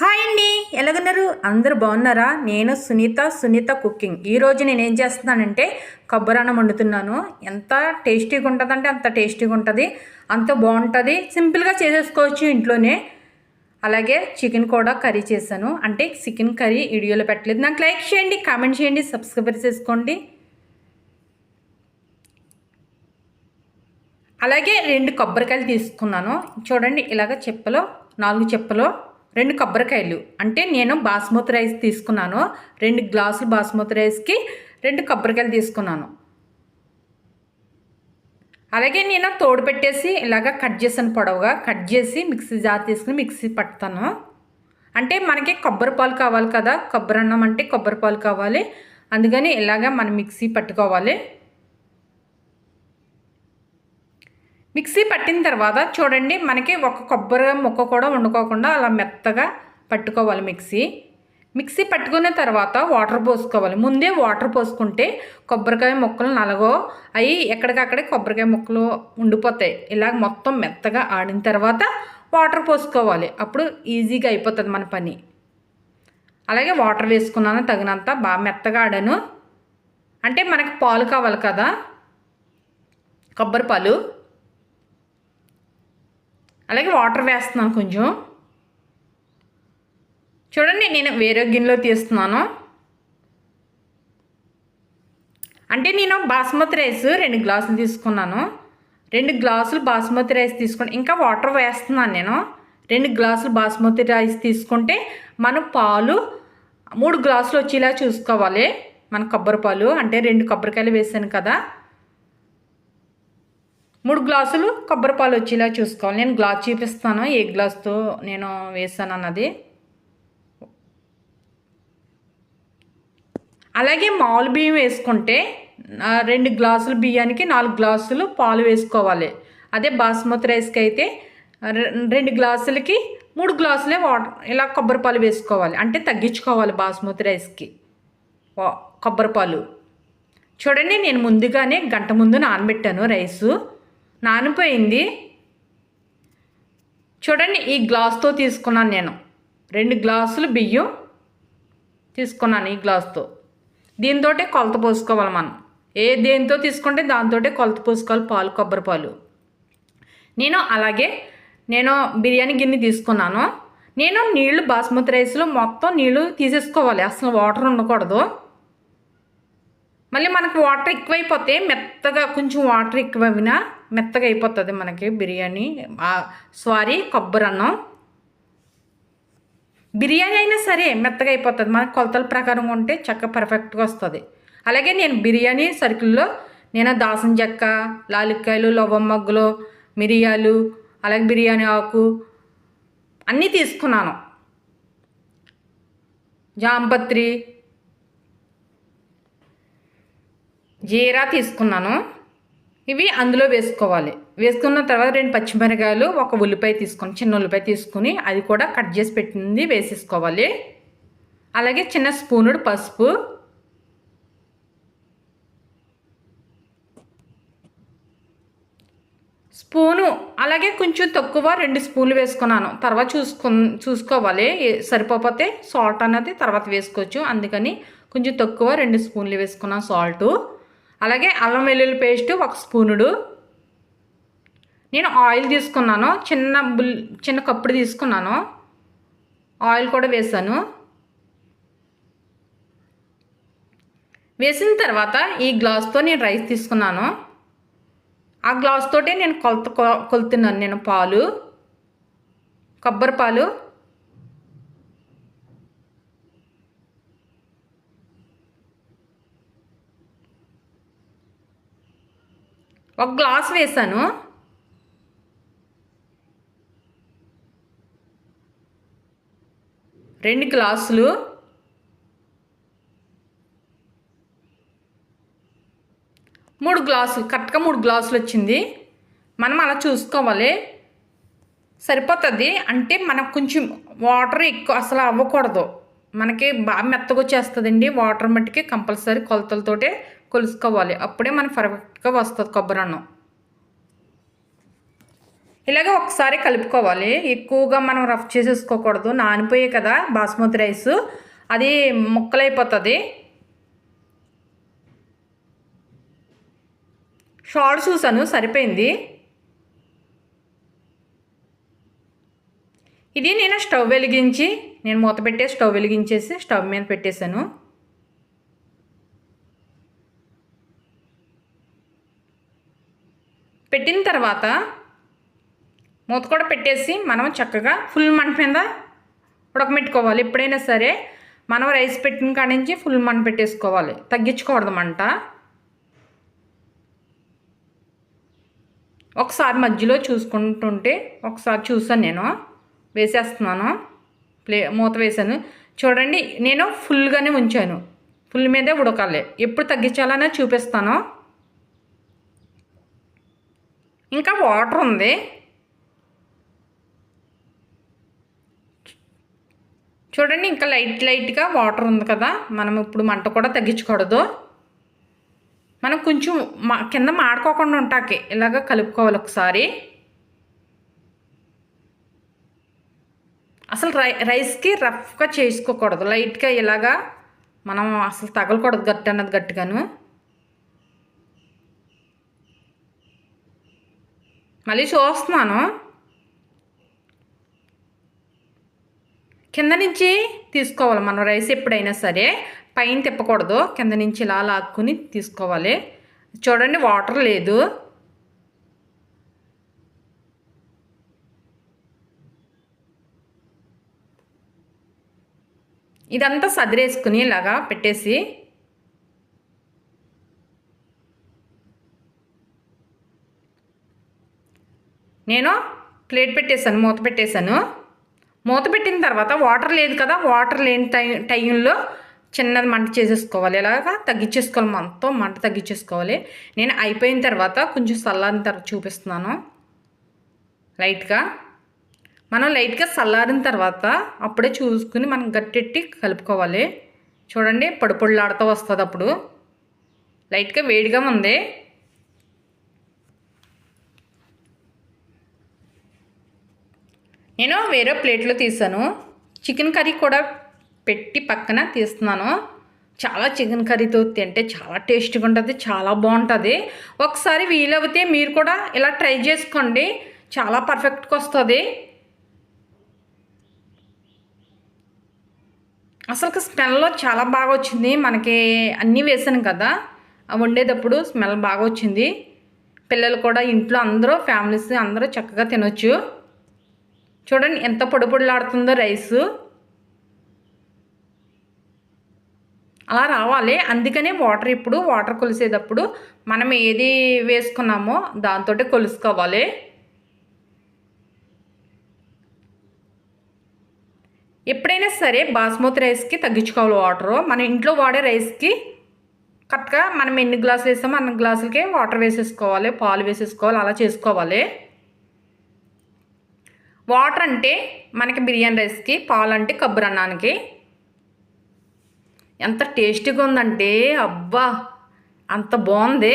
Hi అండి. ఎలాగున్నారు అందరూ బాగున్నారా? నేను సునీత సునీత కుకింగ్. ఈరోజు నేను ఏం చేస్తున్నానంటే కొబ్బరి అన్నం వండుతున్నాను. ఎంత టేస్టీగా ఉంటుందంటే అంత టేస్టీగా ఉంటుంది. అంత బాగుంటుంది. సింపుల్గా చేసేసుకోవచ్చు ఇంట్లోనే. అలాగే చికెన్ కూడా కర్రీ చేశాను. అంటే చికెన్ కర్రీ వీడియోలో పెట్టలేదు. నాకు లైక్ చేయండి కామెంట్ చేయండి సబ్స్క్రైబర్ చేసుకోండి. అలాగే రెండు కొబ్బరికాయలు తీసుకున్నాను. చూడండి ఇలాగ చెప్పలో నాలుగు చెప్పలో. రెండు కొబ్బరికాయలు. అంటే నేను బాస్మతి రైస్ తీసుకున్నాను. రెండు గ్లాసులు బాస్మతి రైస్కి రెండు కొబ్బరికాయలు తీసుకున్నాను. అలాగే నేను తోడు పెట్టేసి ఇలాగ కట్ చేసాను పొడవుగా. కట్ చేసి మిక్సీ జార్ తీసుకుని మిక్సీ పడతాను అంటే మనకి కొబ్బరి పాలు కావాలి కదా. కొబ్బరి అన్నం అంటే కొబ్బరి పాలు కావాలి. అందుకని ఇలాగ మనం మిక్సీ పట్టుకోవాలి. మిక్సీ పట్టిన తర్వాత చూడండి మనకి ఒక కొబ్బరి ముక్క కూడా వండుకోకుండా అలా మెత్తగా పట్టుకోవాలి మిక్సీ. మిక్సీ పట్టుకున్న తర్వాత వాటర్ పోసుకోవాలి. ముందే వాటర్ పోసుకుంటే కొబ్బరికాయ ముక్కలు నలగో అవి ఎక్కడికక్కడే కొబ్బరికాయ ముక్కలు ఉండిపోతాయి. ఇలాగ మొత్తం మెత్తగా ఆడిన తర్వాత వాటర్ పోసుకోవాలి. అప్పుడు ఈజీగా అయిపోతుంది మన పని. అలాగే వాటర్ వేసుకున్నాను తగినంత బాగా మెత్తగా ఆడాను. అంటే మనకు పాలు కావాలి కదా? కొబ్బరి పాలు. అలాగే వాటర్ వేస్తున్నాను కొంచెం. చూడండి నేను వేరే గిన్నెలో తీస్తున్నాను. అంటే నేను బాస్మతి రైస్ రెండు గ్లాసులు తీసుకున్నాను. రెండు గ్లాసులు బాస్మతి రైస్ తీసుకుని ఇంకా వాటర్ వేస్తున్నాను నేను. రెండు గ్లాసులు బాస్మతి రైస్ తీసుకుంటే మనం పాలు మూడు గ్లాసులు వచ్చేలా చూసుకోవాలి. మన కొబ్బరి పాలు అంటే రెండు కొబ్బరికాయలు వేసాను కదా. మూడు గ్లాసులు కొబ్బరి పాలు వచ్చేలా చూసుకోవాలి. నేను గ్లాస్ చూపిస్తాను. ఏ గ్లాస్తో నేను వేసాను అన్నది. అలాగే మామూలు బియ్యం వేసుకుంటే రెండు గ్లాసులు బియ్యానికి నాలుగు గ్లాసులు పాలు వేసుకోవాలి. అదే బాస్మతి రైస్కి అయితే రెండు గ్లాసులకి మూడు గ్లాసులే వాటర్ ఇలా కొబ్బరి పాలు వేసుకోవాలి. అంటే తగ్గించుకోవాలి బాస్మతి రైస్కి. కొబ్బరి పాలు. చూడండి నేను ముందుగానే గంట ముందు నానబెట్టాను రైసు. నానిపోయింది. చూడండి ఈ గ్లాస్తో తీసుకున్నాను నేను. రెండు గ్లాసులు బియ్యం తీసుకున్నాను ఈ గ్లాస్తో. దీంతో కొలత పోసుకోవాలి మనం. ఏ దేంతో తీసుకుంటే దాంతో కొలత పోసుకోవాలి పాలు కొబ్బరి పాలు. నేను అలాగే నేను బిర్యానీ గిన్నె తీసుకున్నాను. నేను నీళ్ళు బాస్మతి రైస్లో మొత్తం నీళ్ళు తీసేసుకోవాలి. అసలు వాటర్ ఉండకూడదు. మళ్ళీ మనకు వాటర్ ఎక్కువైపోతే మెత్తగా కొంచెం వాటర్ ఎక్కువ అయినా మెత్తగా అయిపోతుంది మనకి బిర్యానీ. సారీ కొబ్బరి అన్నం. బిర్యానీ అయినా సరే మెత్తగా అయిపోతుంది. మనకు కొలతల ప్రకారం ఉంటే చక్క పర్ఫెక్ట్గా వస్తుంది. అలాగే నేను బిర్యానీ సరుకుల్లో నేను దాసం చెక్క లాలిక్కాయలు లవంమగ్గులు మిరియాలు అలాగే బిర్యానీ ఆకు అన్నీ తీసుకున్నాను. జాంపత్రి జీరా తీసుకున్నాను. ఇవి అందులో వేసుకోవాలి. వేసుకున్న తర్వాత రెండు పచ్చిమిరకాయలు ఒక ఉల్లిపాయ తీసుకొని చిన్న ఉల్లిపాయ తీసుకుని అది కూడా కట్ చేసి పెట్టింది వేసేసుకోవాలి. అలాగే చిన్న స్పూనుడు పసుపు. స్పూను అలాగే కొంచెం తక్కువ రెండు స్పూన్లు వేసుకున్నాను. తర్వాత చూసుకు చూసుకోవాలి. సరిపోతే సాల్ట్ అనేది తర్వాత వేసుకోవచ్చు. అందుకని కొంచెం తక్కువ రెండు స్పూన్లు వేసుకున్నాను సాల్టు. అలాగే అల్లం వెల్లుల్లి పేస్ట్ ఒక స్పూనుడు. నేను ఆయిల్ తీసుకున్నాను చిన్న బుల్ చిన్న కప్పుడు తీసుకున్నాను. ఆయిల్ కూడా వేసాను. వేసిన తర్వాత ఈ గ్లాస్తో నేను రైస్ తీసుకున్నాను. ఆ గ్లాస్ తోటే నేను కొలత కొలుతున్నాను నేను పాలు. కొబ్బరి పాలు. ఒక గ్లాస్ వేసాను. రెండు గ్లాసులు. మూడు గ్లాసులు కరెక్ట్గా మూడు గ్లాసులు వచ్చింది. మనం అలా చూసుకోవాలి. సరిపోతుంది. అంటే మనకు కొంచెం వాటర్ ఎక్కువ అసలు అవ్వకూడదు. మనకి బాగా మెత్తగా వచ్చేస్తుందండి. వాటర్ మట్టికి కంపల్సరీ కొలతలతోటే కొలుసుకోవాలి. అప్పుడే మనకు పర్ఫెక్ట్గా వస్తుంది కొబ్బరి అన్నం. ఇలాగే ఒకసారి కలుపుకోవాలి. ఎక్కువగా మనం రఫ్ చేసేసుకోకూడదు. నానిపోయే కదా బాస్మతి రైస్. అది ముక్కలైపోతుంది. షార్ట్ చూసాను సరిపోయింది. ఇది నేను స్టవ్ వెలిగించి నేను మూత పెట్టే స్టవ్ వెలిగించేసి స్టవ్ మీద పెట్టేశాను పెట్టిన తర్వాత మూత కూడా పెట్టేసి మనం చక్కగా ఫుల్ మంట మీద ఉడకమెట్టుకోవాలి ఎప్పుడైనా సరే మనం రైస్ పెట్టిన కాడి నుంచి ఫుల్ మంట పెట్టేసుకోవాలి. తగ్గించకూడదు మంట. ఒకసారి మధ్యలో చూసుకుంటుంటే ఒకసారి చూసాను నేను. వేసేస్తున్నాను. ప్లే మూత వేసాను చూడండి నేను ఫుల్గానే ఉంచాను. ఫుల్ మీదే ఉడకాలి. ఎప్పుడు తగ్గించాలనే చూపిస్తాను. ఇంకా వాటర్ ఉంది. చూడండి ఇంకా లైట్ లైట్గా వాటర్ ఉంది కదా. మనం ఇప్పుడు మంట కూడా తగ్గించకూడదు. మనం కొంచెం మా కింద మాడుకోకుండా ఉంటాకి. ఇలాగ కలుపుకోవాలి ఒకసారి. అసలు రై రైస్కి రఫ్గా చేసుకోకూడదు. లైట్గా ఇలాగా మనం అసలు తగలకూడదు గట్టి అన్నది గట్టిగాను. మళ్ళీ చూస్తున్నాను. కింద నుంచి తీసుకోవాలి మనం రైస్ ఎప్పుడైనా సరే. పైన తిప్పకూడదు. కింద నుంచి ఇలా లాక్కుని తీసుకోవాలి. చూడండి వాటర్ లేదు. ఇదంతా సదిరేసుకుని ఇలాగా పెట్టేసి నేను ప్లేట్ పెట్టేశాను మూత పెట్టేశాను. మూత పెట్టిన తర్వాత వాటర్ లేదు కదా వాటర్ లేని టై టైంలో చిన్నది మంట చేసేసుకోవాలి. ఇలాగా తగ్గించేసుకోవాలి మొత్తం మంట తగ్గించేసుకోవాలి. నేను అయిపోయిన తర్వాత కొంచెం చల్లారిన తర్వాత చూపిస్తున్నాను. లైట్గా. మనం లైట్గా చల్లారిన తర్వాత అప్పుడే చూసుకుని మనం గట్టెట్టి కలుపుకోవాలి. చూడండి పొడి వస్తుంది అప్పుడు. లైట్గా వేడిగా ఉంది. నేను వేరే ప్లేట్లో తీసాను. చికెన్ కర్రీ కూడా పెట్టి పక్కన తీస్తున్నాను. చాలా చికెన్ కర్రీతో తింటే చాలా టేస్ట్గా ఉంటుంది చాలా బాగుంటుంది. ఒకసారి వీలవుతే మీరు కూడా ఇలా ట్రై చేసుకోండి. చాలా పర్ఫెక్ట్గా వస్తుంది. అసలు స్మెల్ చాలా బాగా వచ్చింది. మనకి అన్నీ వేసాను కదా వండేటప్పుడు స్మెల్ బాగా వచ్చింది. పిల్లలు కూడా ఇంట్లో అందరూ ఫ్యామిలీస్ అందరూ చక్కగా తినొచ్చు. చూడండి ఎంత పొడిపొడిలాడుతుందో రైసు. అలా రావాలి. అందుకనే వాటర్ ఇప్పుడు వాటర్ కొలిసేటప్పుడు మనం ఏది వేసుకున్నామో దాంతో కొలుసుకోవాలి. ఎప్పుడైనా సరే బాస్మతి రైస్కి తగ్గించుకోవాలి వాటరు. మన ఇంట్లో వాడే రైస్కి కరెక్ట్గా మనం ఎన్ని గ్లాసులు వేస్తామో అన్ని గ్లాసులకే వాటర్ వేసేసుకోవాలి పాలు వేసేసుకోవాలి అలా చేసుకోవాలి. వాటర్ అంటే మనకి బిర్యానీ రైస్కి పాలు అంటే కొబ్బరి అన్నానికి. ఎంత టేస్టీగా ఉందంటే అబ్బా! అంత బాగుంది